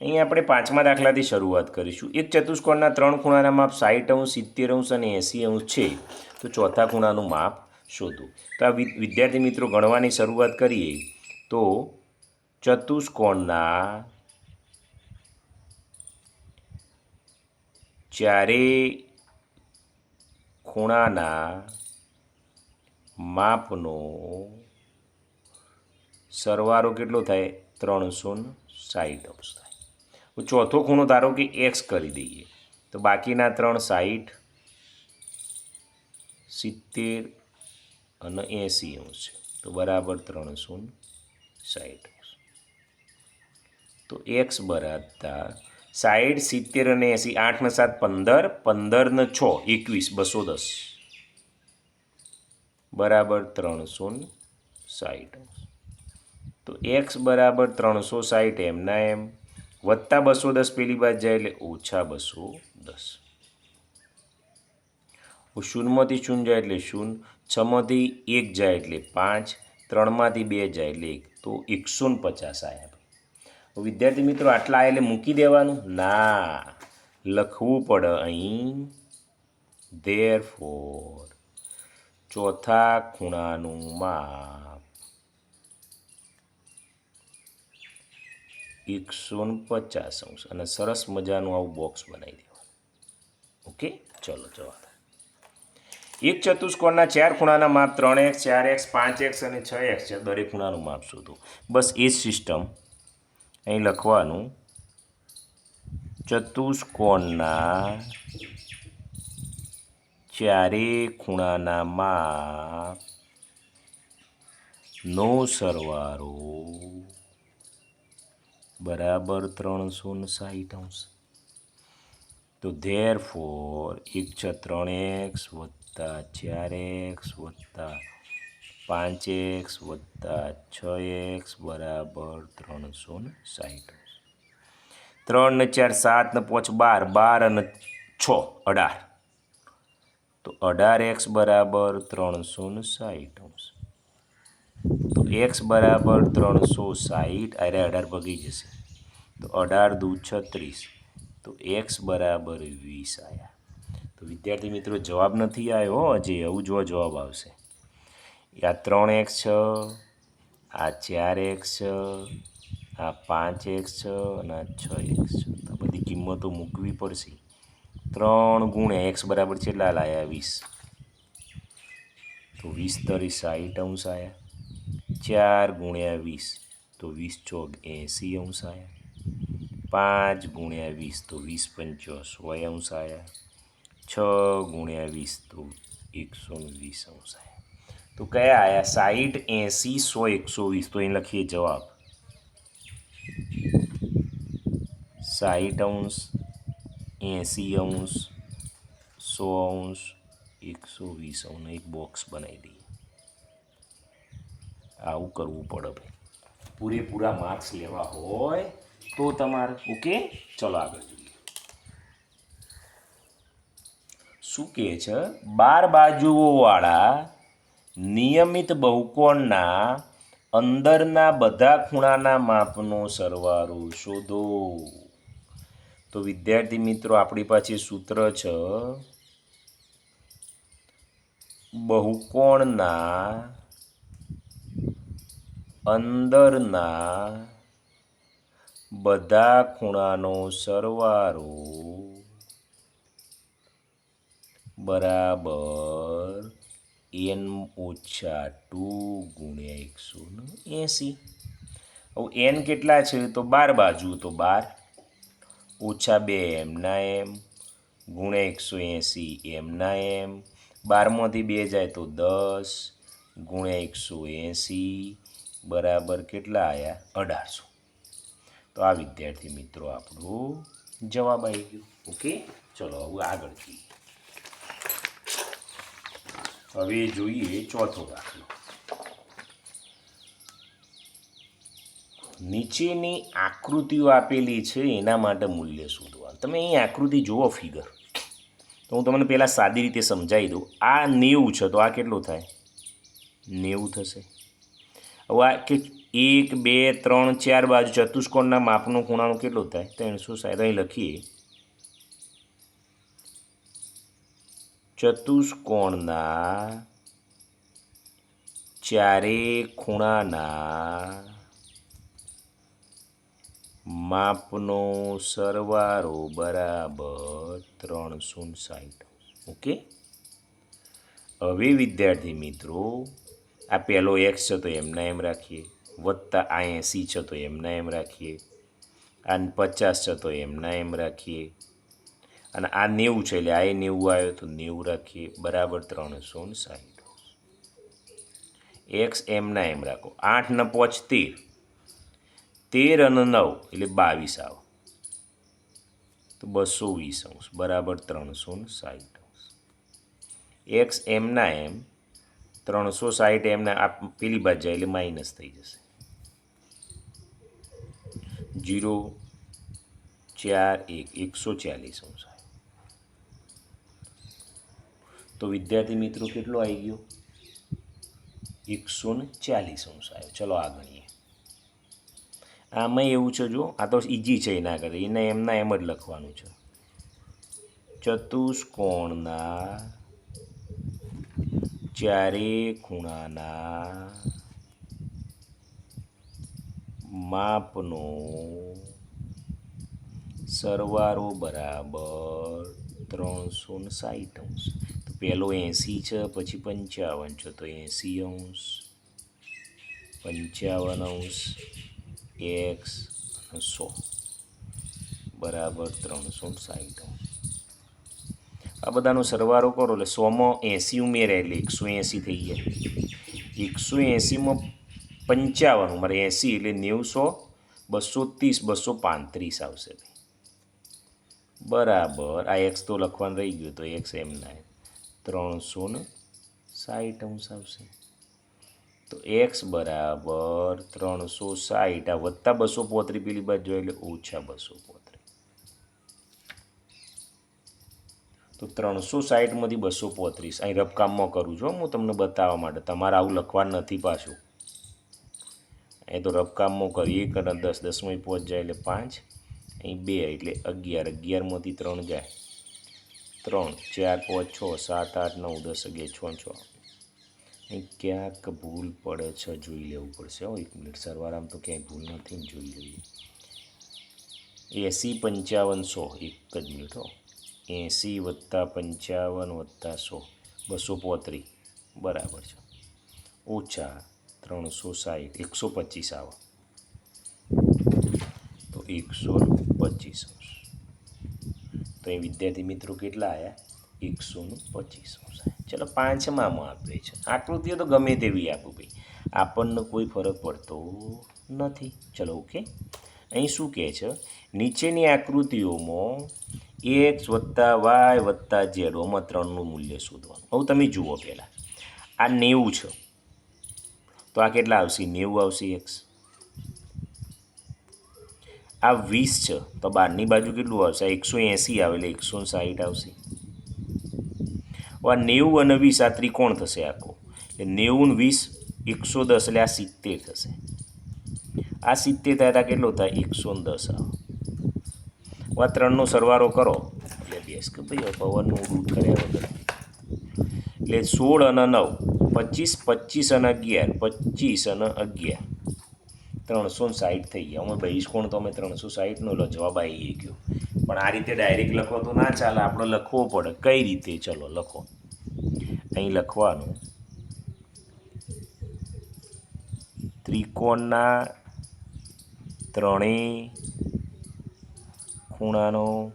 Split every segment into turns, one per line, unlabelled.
અહીં આપણે પાંચમા દાખલાથી શરૂઆત કરીશું. એક ચતુષ્કોણના ત્રણ ખૂણાના માપ સાઠ અંશ, સિત્તેર અંશ અને એંસી અંશ છે. તો ચોથા ખૂણાનું માપ શોધો. તો આ વિદ્યાર્થી મિત્રો, ગણવાની શરૂઆત કરીએ. તો ચતુષ્કોણના ચારે ખૂણાના માપનો સરવારો કેટલો થાય? ત્રણસો સાઠ અંશ થાય. ચોથો ખૂણો ધારો કે એક્સ કરી દઈએ. તો બાકીના ત્રણ સાઠ સિત્તેર અને એંસી અંશ તો બરાબર ત્રણસો સાઠ તો એક્સ બરાબર સાઠ સિત્તેર અને એંસી, આઠ ને સાત, પંદર પંદર ને છ, એકવીસ, બસો દસ. બરાબર ત્રણસો સાઠ તો એક્સ બરાબર ત્રણસો સાઠ એમના એમ. વત્તા બસો દસ પેલી બાદ જાય એટલે ઓછા બસો દસ. શૂનમાંથી શૂન જાય એટલે શૂન છમાંથી એક જાય એટલે પાંચ, ત્રણમાંથી બે જાય એટલે એક. તો એકસો ને પચાસ આવ્યા વિદ્યાર્થી મિત્રો, આટલા એટલે મૂકી દેવાનું? ના. લખવું પડે અહીં. ધેર ફોર ચોથા ખૂણાનું માપ. એકસો પચાસ અંશ. અને સરસ મજાનું આવું બોક્સ બનાવી દેવાનું. ઓકે? ચલો જવા એક ચતુષ્કોણના ચાર ખૂણાના માપ ત્રણ એક્સ, ચાર એક્સ, પાંચ એક્સ અને છ એક્સ છે. દરેક ખૂણાનું માપ શોધો. બસ એ જ સિસ્ટમ અહીં લખવાનું. ચતુષ્કોણના ચારે ખૂણાના માપ નો સરવાળો બરાબર ત્રણસો ને સાહીઠ અંશ. તો ધેર ફોર એક છ ત્રણ એક્સ વત્તા ચાર એક્સ વત્તા પાંચ એક્સ વત્તા છ એક્સ બરાબર ત્રણસો ને સાહીઠ ત્રણ ને ચાર સાત ને પાંચ બાર બાર અને છ, અઢાર. તો અઢાર એક્સ બરાબર ત્રણસો ને સાહીઠ અંશ. તો એક્સ બરાબર ત્રણસો સાહીઠ, અરે અઢાર ભગી જશે. તો અઢાર દુ છત્રીસ. તો એક્સ બરાબર વીસ આવ્યા તો વિદ્યાર્થી મિત્રો જવાબ નથી આવ્યો, હજી એવું જો જવાબ આવશે. આ ત્રણ એક્સ છ, આ ચાર એક્સ છ, આ પાંચ એક્સ છ અને આ છ એક્સ છ. તો બધી કિંમતો મૂકવી પડશે. ત્રણ ગુણ્યા એક્સ બરાબર કેટલા લાયા વીસ. તો વીસ તરી સાઠ અંશ આવ્યા ચાર ગુણ્યા વીસ, તો વીસ ચોક એંસી અંશ આવ્યા પાંચ ગુણ્યા વીસ તો વીસ પંચો સો અંશ આવ્યા છ ગુણ્યા વીસ તો એકસો વીસ અંશ આવ્યા તો કયા આવ્યા સાઠ એંસી, સો, એકસો વીસ. તો એ લખીએ જવાબ. સાઠ અંશ, એંસી અંશ, સો અંશ, એકસો વીસ અંશ. એક બોક્સ બનાવી દઈએ. આવું કરવું પડે ભાઈ. પૂરેપૂરા માર્ક્સ લેવા હોય તો તમારે, ઓકે? ચલો આગળ જોઈએ. શું કહે છે? બાર બાજુઓવાળા નિયમિત બહુકોણના અંદરના બધા ખૂણાના માપનો સરવાળો શોધો. તો વિદ્યાર્થી મિત્રો, આપણી પાસે સૂત્ર છે, બહુકોણના અંદરના બધા ખૂણાનો સરવાળો. બરાબર. એન ઓછા ટુ ગુણ્યા એકસો એંસી. હવે એન કેટલા છે? તો બાર બાજુ, તો બાર. ઓછા બે એમના એમ. ગુણ્યા એકસો એંસી એમના એમ. બારમાંથી બે જાય તો દસ. ગુણ્યા એકસો એંસી. બરાબર કેટલા આવ્યા અઢારસો. તો આ વિદ્યાર્થી મિત્રો આપણો જવાબ આવી ગયો. ઓકે? ચલો, હવે આગળ જઈએ. હવે જોઈએ ચોથો દાખલો. નીચેની આકૃતિઓ આપેલી છે, એના માટે મૂલ્ય શોધવાનું. તમે અહીં આકૃતિ જુઓ ફિગર. તો હું તમને પહેલાં સાદી રીતે સમજાવી દઉં. આ નેવું છે, તો આ કેટલું થાય? નેવું થશે. હવે આ કે એક, બે, ત્રણ, ચાર બાજુ ચતુષ્કોણના માપનું ખૂણાનું કેટલું થાય? ત્રણસો સાહેબ અહીં લખીએ. ચતુષ્કોણના ચારે ખૂણાના માપનો સરવારો બરાબર ત્રણસો સાઠ ઓકે? હવે વિદ્યાર્થી મિત્રો, આ પહેલો એક્સ છે તો એમના એમ રાખીએ. વત્તા આ એંસી છે તો એમના એમ રાખીએ. આ પચાસ છે તો એમના એમ રાખીએ. અને આ નેવું છે એટલે આ એ નેવું આવ્યો તો નેવું રાખીએ. બરાબર ત્રણસો ને સાહીઠ. એક્સ એમના એમ રાખો. આઠ ને પોચ તેર તેર અને નવ એટલે બાવીસ આવો. તો બસો વીસ અંશ. બરાબર ત્રણસો ને સાહીઠ એક્સ એમના એમ ત્રણસો સાહીઠ એમના આ પેલી બાજુ જાય એટલે માઇનસ થઈ જશે. જીરો ચાર એક, એકસો ચાલીસ અંશ તો વિદ્યાર્થી મિત્રો કેટલો આવી ગયો? એકસો ને ચાલીસ અંશ આવ્યો ચલો આ ગણીએ. આમાં એવું છે જો, આ તો ઇઝી છે એના કરે એને એમના એમ જ લખવાનું છે. ચતુષ્કોણના ચારે ખૂણાના માપનો સરવારો બરાબર ત્રણસો ને સાઠ અંશ. તો પહેલો એંસી છે, પછી પંચાવન છે, તો એંસી અંશ. પંચાવન અંશ એક્સ અને સો. બરાબર ત્રણસો ને સાઠ અંશ. આ બધાનો સરવારો કરો, એટલે સોમાં એંસી ઉમેર્યા એટલે એકસો એંસી થઈ ગયા એકસો એંસીમાં પંચાવન મારે એંસી એટલે નેવસો બસો ત્રીસ બસો પાંત્રીસ આવશે બરાબર. આ એક્સ તો લખવાનું રહી ગયું તો એક્સ એમના ત્રણસો ને સાઠ અંશ આવશે. તો એક્સ બરાબર ત્રણસો સાઠ આ વત્તા બસો પોત્રી પેલી બાજુ એટલે ઓછા બસો પોત્રી તો ત્રણસો સાઠમાંથી બસો પોત્રીસ અહીં રફકામમાં કરું છું હું તમને બતાવવા માટે. તમારે આવું લખવાનું નથી પાછું. અહીં તો રફકામમાં કરીએ અને દસ દસમી પહોંચ જાય એટલે પાંચ. અહીં બે એટલે અગિયાર. અગિયારમાંથી ત્રણ જાય. ત્રણ, ચાર, પાંચ, છ, સાત, આઠ, નવ, દસ, અગિયાર, છ છ. અહીં ક્યાંક ભૂલ પડે છે જોઈ લેવું પડશે હો. એક મિનિટ, સરવારામાં તો ક્યાંય ભૂલ નથી જોઈ લઈએ. એંસી પંચાવન સો. એક જ મિનિટ હો. એંસી વત્તા પંચાવન વત્તા સો. બસો પોત્રી બરાબર છે. ઓછા ત્રણસો સાહીઠ એકસો પચીસ આવો. તો એકસો પચીસ અંશ. તો એ વિદ્યાર્થી મિત્રો કેટલા આવ્યા એકસો પચીસ અંશ ચલો પાંચમામાં આપે છે. આકૃતિઓ તો ગમે તેવી આપું ભાઈ. આપણને કોઈ ફરક પડતો નથી. ચલો ઓકે અહીં શું કહે છે? નીચેની આકૃતિઓમાં એક્સ વત્તા વાય વત્તા ઝેડ ઓમાં ત્રણનું મૂલ્ય શોધવાનું. હવે તમે જુઓ પહેલાં. આ નેવું છે. તો આ કેટલા આવશે? નેવું આવશે એક્સ. આ વીસ છે. તો બારની બાજુ કેટલું આવશે? આ એકસો એંસી આવે એટલે એકસો સાઠ આવશે. આ નેવું અને વીસ, આ ત્રિકોણ થશે આખો. એટલે નેવું વીસ, એકસો દસ, એટલે આ સિત્તેર થશે. આ સિત્તેર થાય તો આ કેટલો થાય? એકસો દસ આવે. આ ત્રણનો સરવારો કરો. એટલે બેસ કે ભાઈ પવનનું રૂટ કર્યા વગર. એટલે સોળ અને નવ. પચીસ પચીસ અને અગિયાર, પચીસ અને અગિયાર. ત્રણસો સાહીઠ થઈ ગયા. અમે ભાઈશ કોણ તો અમે ત્રણસો સાઠનો લો, જવાબ આવી ગયો પણ આ રીતે ડાયરેક્ટ લખો તો ના ચાલે, આપણે લખવો પડે. કઈ રીતે? ચલો, લખો. અહીં લખવાનું. ત્રિકોણના ત્રણેય ખૂણાનો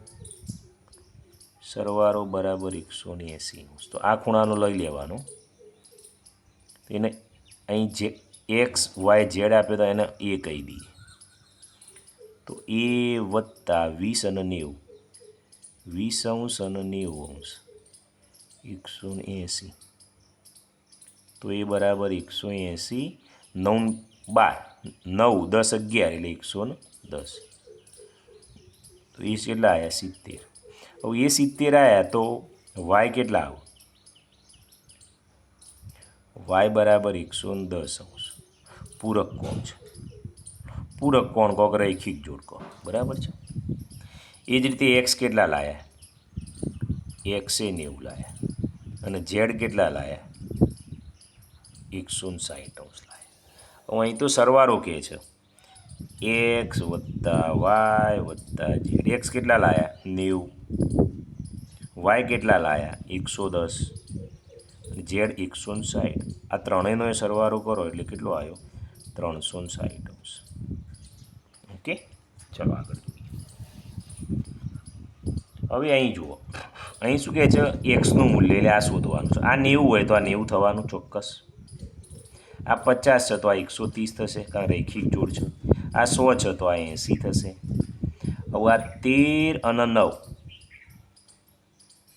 સરવાળો બરાબર એકસો ને એંસી તો આ ખૂણાનો લઈ લેવાનો. એને અહીં જે એક્સ, વાય, ઝેડ આપ્યો તો એને એ કહી દઈએ. તો એ વત્તા વીસ અને નેવું. વીસ અંશ અને નેવું અંશ. એકસો એંસી. તો એ બરાબર એકસો એંસી, નવ, બાર, નવ, દસ, અગિયાર એટલે એકસો ને દસ. તો એ કેટલા આવ્યા સિત્તેર? હવે એ સિત્તેર આવ્યા તો વાય કેટલા આવું? વાય બરાબર એકસો ને દસ અંશ. પૂરક કોણ છે? પૂરક કોણ? કોક રૈખિક જોડકો બરાબર છે? એ જ રીતે એક્સ કેટલા લાયા? એક્સે નેવું લાયા. અને ઝેડ કેટલા લાયા? એકસો ને સાઠ અંશ લાયા. અહીં તો સરવારો કહે છે. એક્સ વત્તા વાય વત્તા ઝેડ એક્સ કેટલા લાયા? નેવું. વાય કેટલા લાયા? એકસો દસ. ઝેડ એકસો સાઠ. આ ત્રણેયનો એ સરવારો કરો એટલે કેટલો આવ્યો? ત્રણસો સાઠ અંશ ઓકે? ચલો આગળ. હવે અહીં જુઓ. અહીં શું કહે છે? એક્સનું મૂલ્ય એટલે આ શોધવાનું છે. આ નેવું હોય તો આ નેવું થવાનું ચોક્કસ. આ પચાસ છે તો આ એકસો ત્રીસ થશે, કારણ રૈખિક જોડ છે. આ સો છે તો આ એંસી થશે. હવે આ તેર અને નવ.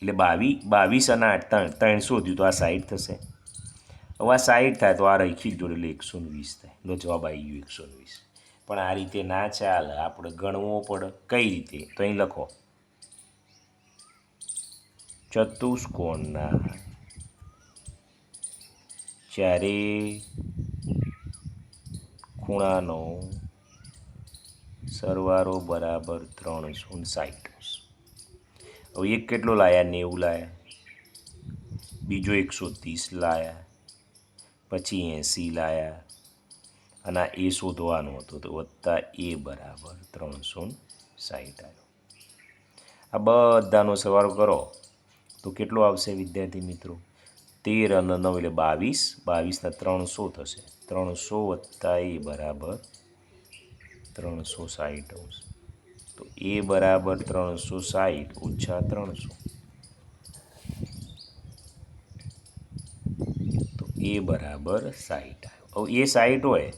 એટલે બાવીસ બાવીસ અને આઠ, ત્રણ ત્રણસો થયું તો આ સાઈઠ થશે. હવે આ સાઈઠ થાય તો આ રૈખિક જોડે એટલે એકસો વીસ થાય. નો જવાબ આવી ગયો એકસો વીસ. પણ આ રીતે ના ચાલે. આપણે ગણવો પડે. કઈ રીતે? તો અહીં લખો. ચતુષ્કોણના ચારે ખૂણાનો સરવારો બરાબર ત્રણસો સાઠ હવે એક કેટલો લાયા? નેવું લાયા. બીજો એકસો ત્રીસ લાયા. પછી એંસી લાયા. અને આ એ શોધવાનો હતો તો વત્તા એ બરાબર ત્રણસો સાહીઠ આવ્યો આ બધાનો સરવાળો કરો. તો કેટલો આવશે વિદ્યાર્થી મિત્રો? તેર અને નવ એટલે બાવીસ. બાવીસના ત્રણસો થશે. ત્રણસો વત્તા એ બરાબર ત્રણસો સાહીઠ અંશ. તો એ બરાબર ત્રણસો સાહીઠ ઓછા ત્રણસો. તો એ બરાબર સાહીઠ આવ્યો. હવે એ સાહીઠ હોય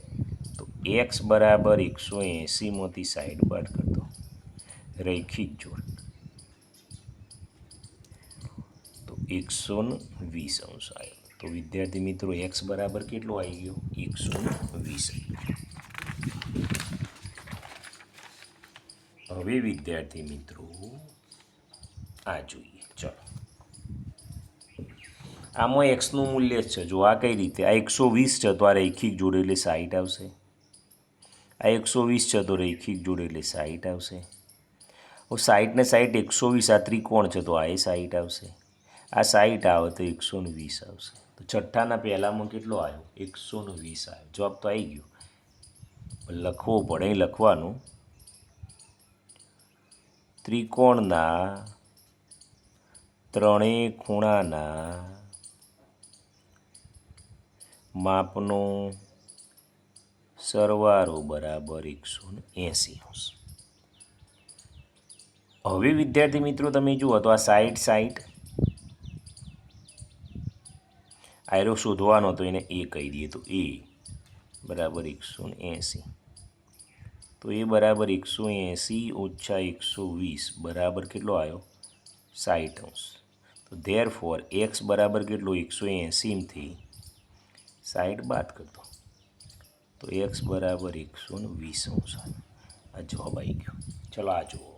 તો એક્સ બરાબર એકસો એંસીમાંથી સાહીઠ બાદ કરતો. રૈખિક જોડ. તો એકસો વીસ અંશ આવ્યો. તો વિદ્યાર્થી મિત્રો એક્સ બરાબર કેટલો આવી ગયો? એકસો વીસ હવે વિદ્યાર્થી મિત્રો, આ જોઈએ. ચલો. આમાં એક્સનું મૂલ્ય છે. જો આ કઈ રીતે? આ એકસો વીસ છે તો આ રૈખિક જોડે એટલે સાઈઠ આવશે. આ એકસો વીસ છે તો રૈખિક જોડે એટલે સાઈઠ આવશે. હવે સાઈઠને સાઈઠ એકસો વીસ, આ ત્રિકોણ છે તો આ એ સાઈઠ આવશે. આ સાઈઠ આવે તો એકસો વીસ આવશે. તો છઠ્ઠાના પહેલામાં કેટલો આવ્યો? એકસો વીસ આવ્યો. જવાબ તો આવી ગયો. લખવો પડે લખવાનું. ત્રિકોણના, ત્રણેય ખૂણાના માપનો સરવારો બરાબર એકસો ને એંસી અંશ. હવે વિદ્યાર્થી મિત્રો તમે જુઓ તો આ સાઈડ સાઈડ આયરો શોધવાનો તો એને એ કહી દઈએ તો એ બરાબર એકસો ને એંસી. તો એ બરાબર એકસો એંસી ઓછા એકસો વીસ બરાબર કેટલો આવ્યો? સાઠ અંશ. તો ધેર ફોર એક્સ બરાબર કેટલો? એકસો એંસીમાંથી સાઠ બાદ કરતો. તો એક્સ બરાબર એકસો ને વીસ અંશ આ જવાબ આવી ગયો. ચલો આ જુઓ.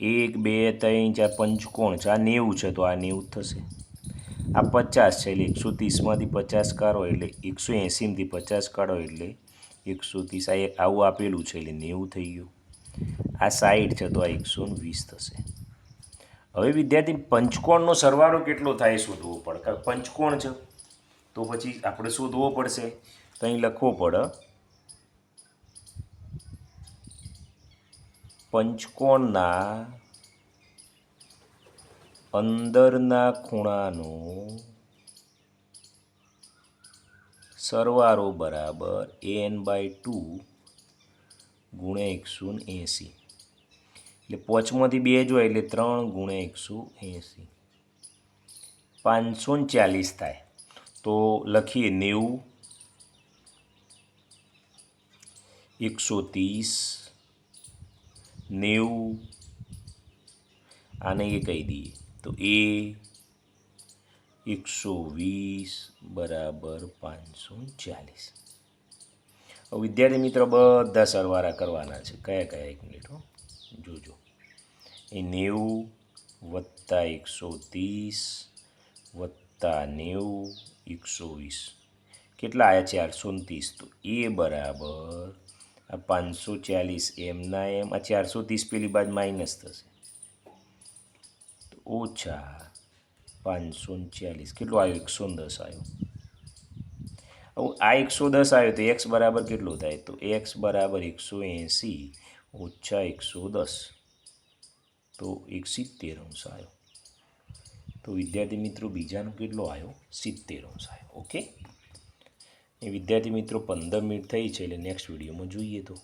એક, બે, ત્રણ, ચાર, પંચકોણ છે. આ નેવું છે તો આ નેવું થશે. આ પચાસ છે એટલે એકસો ત્રીસમાંથી પચાસ કાઢો એટલે એકસો એંસીમાંથી પચાસ કાઢો એટલે એકસો ત્રીસ આ આવું આપેલું છે એટલે નેવું થઈ ગયું. આ સાઈઠ છે તો આ એકસો વીસ થશે. હવે વિદ્યાર્થી, પંચકોણનો સરવાળો કેટલો થાય શોધવો પડે. કારણ પંચકોણ છે. તો પછી આપણે શોધવો પડશે. તો અહીં લખવો પડે. પંચકોણના અંદરના ખૂણાનો સરવાળો બરાબર એન બાય ટુ ગુણ્યા એકસો એંસી. એટલે પોચમાંથી બે જોઈએ એટલે ત્રણ ગુણ્યા એકસો એંસી. પાંચસો ચાલીસ થાય. તો લખીએ નેવું, એકસો ત્રીસ, નેવું, આને એ કહી દઈએ. તો એ એકસો વીસ બરાબર પાંચસો ચાલીસ. વિદ્યાર્થી મિત્રો, બધા સરવાળા કરવાના છે. કયા કયા એક મિનિટ જોજો. એ નેવું વત્તા એકસો ત્રીસ વત્તા નેવું એકસો વીસ. કેટલા આવ્યા ચારસો ને ત્રીસ. તો એ બરાબર આ પાંચસો ચાલીસ એમના એમ આ ચારસો ત્રીસ પેલી બાદ માઇનસ થશે. ઓછા પાંચસો ચાલીસ. કેટલું આવ્યું એકસો દસ આવ્યું હવે આ એકસો દસ આવ્યો તો એક્સ બરાબર કેટલું થાય? તો એક્સ બરાબર એકસો એંસી ઓછા એકસો દસ. તો એક સિત્તેર અંશ આવ્યો તો વિદ્યાર્થી મિત્રો બીજાનો કેટલો આવ્યો સિત્તેર અંશ આવ્યો ઓકે? એ વિદ્યાર્થી મિત્રો પંદર મિનિટ થઈ છે એટલે નેક્સ્ટ વિડીયોમાં જોઈએ તો.